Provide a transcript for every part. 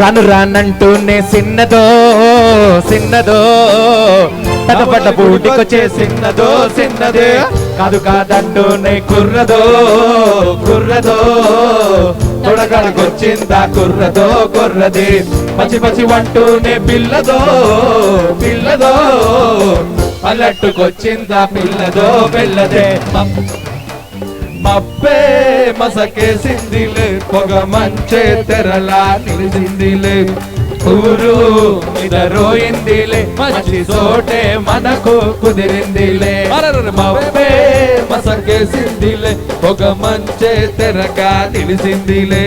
రాను రానంటూనే సిన్నదో సిన్నదో. తగపడ్డ బూటికొచ్చే సిన్నదో సిన్నదే. కాదు కాదంటూనే కుర్రదో కుర్రదో. తొడగడకొచ్చిందా కుర్రదో కుర్రది. పచ్చి పచ్చి వంటూనే పిల్లదో పిల్లదో. పల్లట్టుకొచ్చిందా పిల్లదో పిల్లదే. మబ్బే మసకేసిందిలే పొగ మంచే తెరలా నిలిచిందిలే ఊరు మీద మంచి చోటే మనకు కుదిరిందిలే. మబ్బే మసకేసిందిలే పొగ మంచే తెరగా నిలిచిందిలే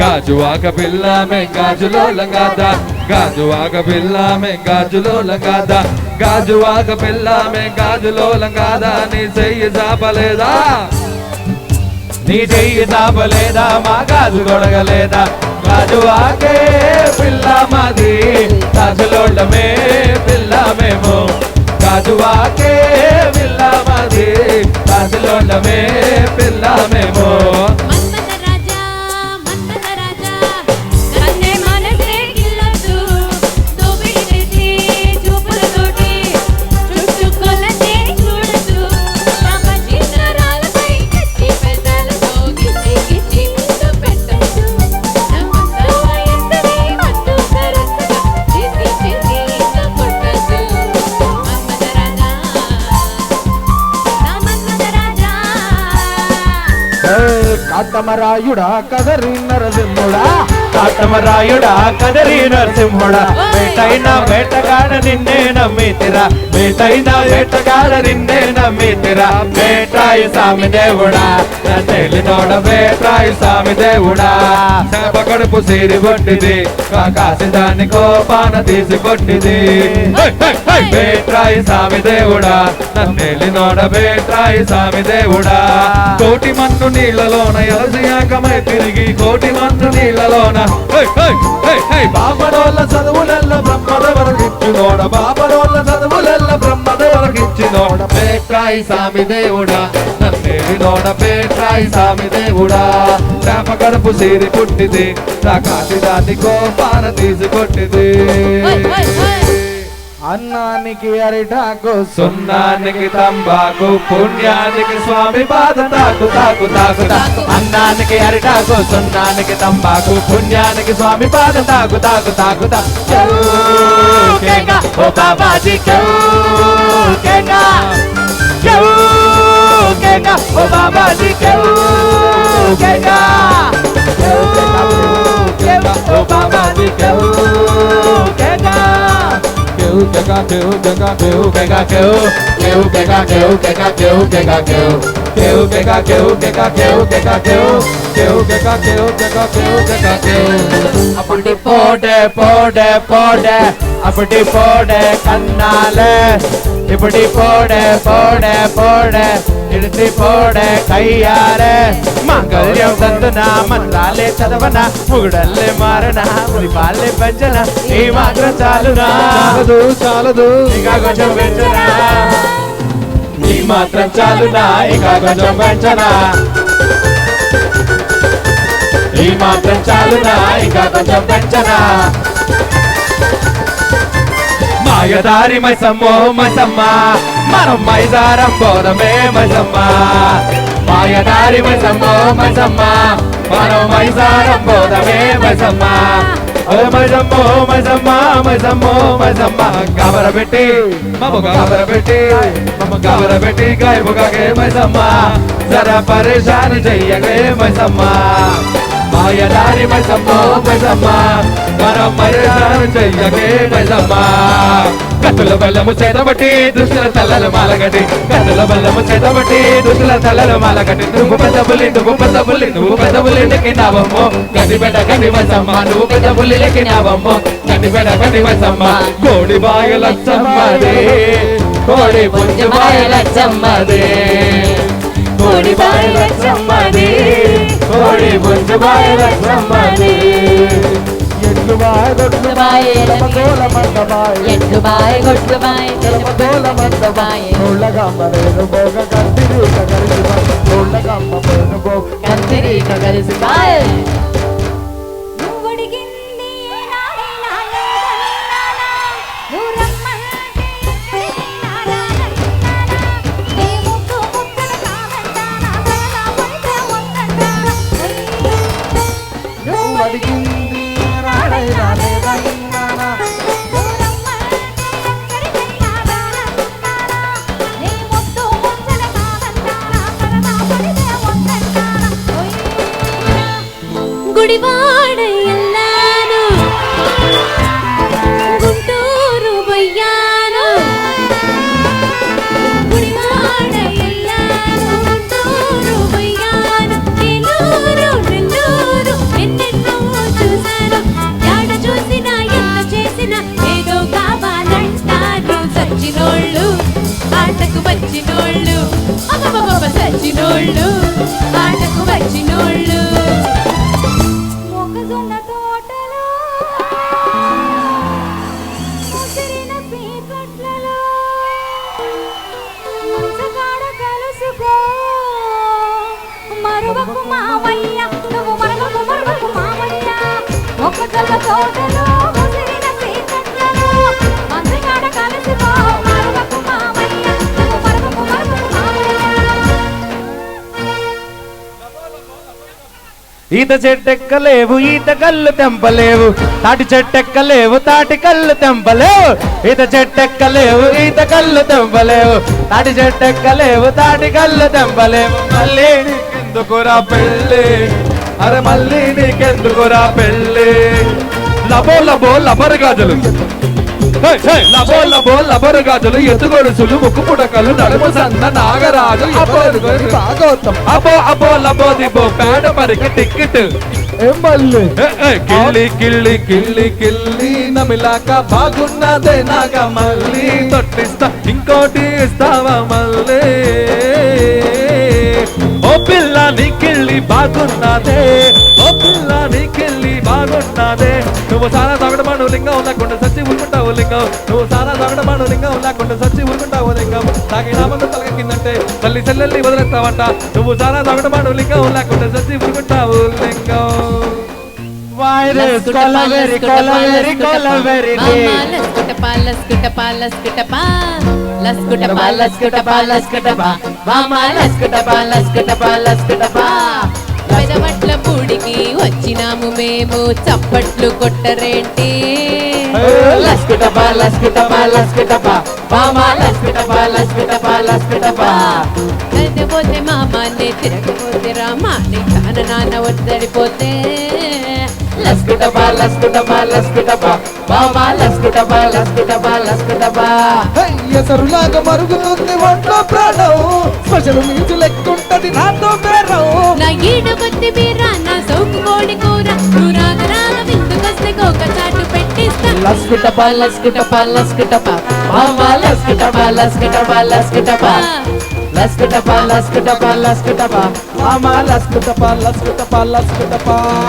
గాజువాక పిల్లమే గాజులో లంగాదా గాజువాక పిల్లమే గాజులో లంగాదా గాజువాక పిల్లమే గాజులో లంగాదా నీ చెయ్యి చాపలేదా? నీ చెయ్యి తాపలేదా మా గాజు గొడగలేదా? గాజు ఆకే పిల్ల మాది గాజులోళ్ళమే పిల్ల మేము. గాజు ఆకే పిల్ల మాది గాజులోళ్ళమే కాటమరాయుడా కదరి నరసింహుడా కాటమరాయుడా కదరి నరసింహుడా వేటైనా వేటగాడ నిన్నే నమ్మితిరా వేటైనా వేటగాడ నిన్నే నమ్మితిరా వేటాయి స్వామి దేవుడా నన్నెలినోడ వేటాయి స్వామి దేవుడా. చేప కడుపు సిరి కొట్టిది కాకాసి దాన్ని కోపాన తీసి కొట్టిది. వేట్రాయి స్వామి దేవుడా నన్నెలినోడ వేట్రాయి స్వామి దేవుడా. కోటి మన్ను నీళ్ళలోన ఎలసియాకమై తిరిగి కోటి మన్ను నీళ్ళలోన హై, హై, హై, హై, బాబడోళ్ళ చదువులెల్ల బ్రహ్మదేవరకిచ్చినోడ బాబడోళ్ళ చదువులెల్ల బ్రహ్మదేవరకిచ్చినోడ పేట్రాయి స్వామి దేవుడా నన్నేలినోడ పేట్రాయి స్వామి దేవుడా. చేప కడుపు సీరి పుట్టిది కాకాసి దాన్ని కోపాన తీసుకొట్టిది అన్నానికి అరిటాకు సున్నానికి తంబాకు పుణ్యానికి స్వామి పాద తాకు తాకు తాకు తాకు అన్నానికి అరిటాకు సున్నానికి తంబాకు పుణ్యానికి స్వామి పాద తాకు తాకు తాకు తాకు క్యూ కేగా ఓ బాబాజీ క్యూ కేగా క్యూ కేగా ఓ బాబాజీ క్యూ కేగా క్యూ కేగా ఓ Babaji pega teu, pega teu, pega teu, teu pega teu, pega teu, pega teu, teu pega teu, pega teu, pega teu, teu pega teu, pega teu, pega teu. அப்படி போட போட போட అప్పటి పోడే కన్నాలే ఇప్పటి పోడే పోడే పోడే ఇడిసి పోడే కయ్యారే మంగళ్యం తందున మంత్రాలే చదవన ముగుడల్లే మారన పాలే పెంచన ఈ మాత్రం చాలునా. చాలదు చాలదు. ఇంకా కొంచెం పెంచనా. ఈ మాత్రం చాలునా ఇంకా కొంచెం పెంచనా. ఈ మాత్రం చాలునా ఇంకా కొంచెం పెంచనా. మాయదారి మైసమ్మో మైసమ్మ మనం మైసారం పోదమే మైసమ్మ. మాయదారి మైసమ్మో మైసమ్మ మనం మైసారం పోదమే మైసమ్మ. ఓ మైసమ్మో మైసమ్మ మైసమ్మో మైసమ్మ గబర పెట్టి మమ్మ గబర పెట్టి మమ్మ గబర పెట్టి గాయబుగాగే మైసమ్మ. జర పరేషాన్ చెయ్యగే మైసమ్మ. మాయదారి మైసమ్మ మైసమ్మ పరేషాన్ చెయ్యగే మైసమ్మ కత్తుల బల్లము చేతబట్టి దుస్తుల తల్లలు మాలగట్టి. కత్తుల బల్లము చేతబట్టి దుస్తుల తల్లలు మాలగట్టి. నువ్వు పెద్ద పులి నువ్వు పెద్ద పులి నువ్వు పెద్ద పులి నెక్కినావమ్మో గడ్డి బెడ గడ్డి వసమ్మ నువ్వు పెద్ద పులి నెక్కినావమ్మో గడ్డి బెడ గడ్డి వసమ్మ కోడి బాయలచ్చమ్మదే కోడి పుంజు బాయలచ్చమ్మదే కోడి బాయలచ్చమ్మదే కోడి పుంజు എട്ടുപായ കൊട്ടുമായി കോലമന്ദമായി എട്ടുപായ കൊട്ടുമായി കോലമന്ദമായി ഉള്ളകമ്മേനു പോക കത്തിരീക കരിസുമാ ഉള്ളകമ്മേനു പോക കത്തിരീക കരിസുമാ సచ్చినోళ్ళు ఆటకు వచ్చినోళ్ళు అబ్బబ్బబ్బ సచ్చినోళ్ళు ఆటకు వచ్చినోళ్ళు. మొక్కజొన్న తోటలో మరువకు మావయ్య నువ్వు మావయ్య తోటలో. ఈత చెట్టెక్కలేవు ఈత కళ్ళు తెంపలేవు. తాటి చెట్టెక్కలేవు తాటి కళ్ళు తెంపలేవు. ఈత చెట్టెక్కలేవు ఈత కళ్ళు తెంపలేవు. తాటి చెట్టెక్కలేవు తాటి కళ్ళు తెంపలేవు. మళ్ళీ నీకెందుకురా పెళ్ళి? అరే మళ్ళీ నీకెందుకురా పెళ్ళి? లబో లబో లబర్ గాజలు లబో లబో లబరు గాజులు ఎత్తుగొడుసులు ముక్కు పుడకలు నడుము సన్న నాగరాజు భాగవతం. అబో అబో లబో దిబో పేడ ఏ, ఏ, కిళ్ళి కిళ్ళి కిళ్ళి కిళ్ళి నమిలాక బాగున్నదే నాక మళ్ళీ తొట్టిస్తా ఇంకోటి ఇస్తావా మళ్ళీ? ఓ పిల్ల నీ కిళ్ళి బాగున్నదే. ఓ పిల్ల నీ కిళ్ళి బాగున్నదే. నువ్వు సారా తలకెక్కిందంటే తల్లి చెల్లెల్ని వదిలేస్తావంట. నువ్వు సారా తగడమాను లింగం లేకుండా సచ్చి ఊరుకుంటావు లింగం. వైరస్ కొలవెరి కొలవెరి కొలవెరి పెదవట్ల పూడికి వచ్చినాము మేము చప్పట్లు కొట్టరేంటి? లస్కుటపా లస్కుటపా లస్కుటపా. మామా లస్కుటపా లస్కుటపా లస్కుటపా. పోతే మామాన్ని తిరగపోతే రామాన్ని కాన నాన్న ఒద్దడిపోతే లస్కుటపా లస్కుటపా లస్కుటపా. మామా లస్కుటపా లస్కుటపా లస్కుటపా. ఎసరులాగా మరుగుతుంది ఒంట్లో ప్రాణం. స్పెషల్ మీల్స్ లెక్కుంటది నాతో బేరం. నా ఈడు బీర నా సౌకు కోడి కూర. లస్కుటపా లస్కుటపా లస్కుటపా. మామా లస్కుటపా లస్కుటపా లస్కుటపా. లస్కుటపా లస్కుటపా లస్కుటపా. మామా లస్కుటపా లస్కుటపా లస్కుటపా.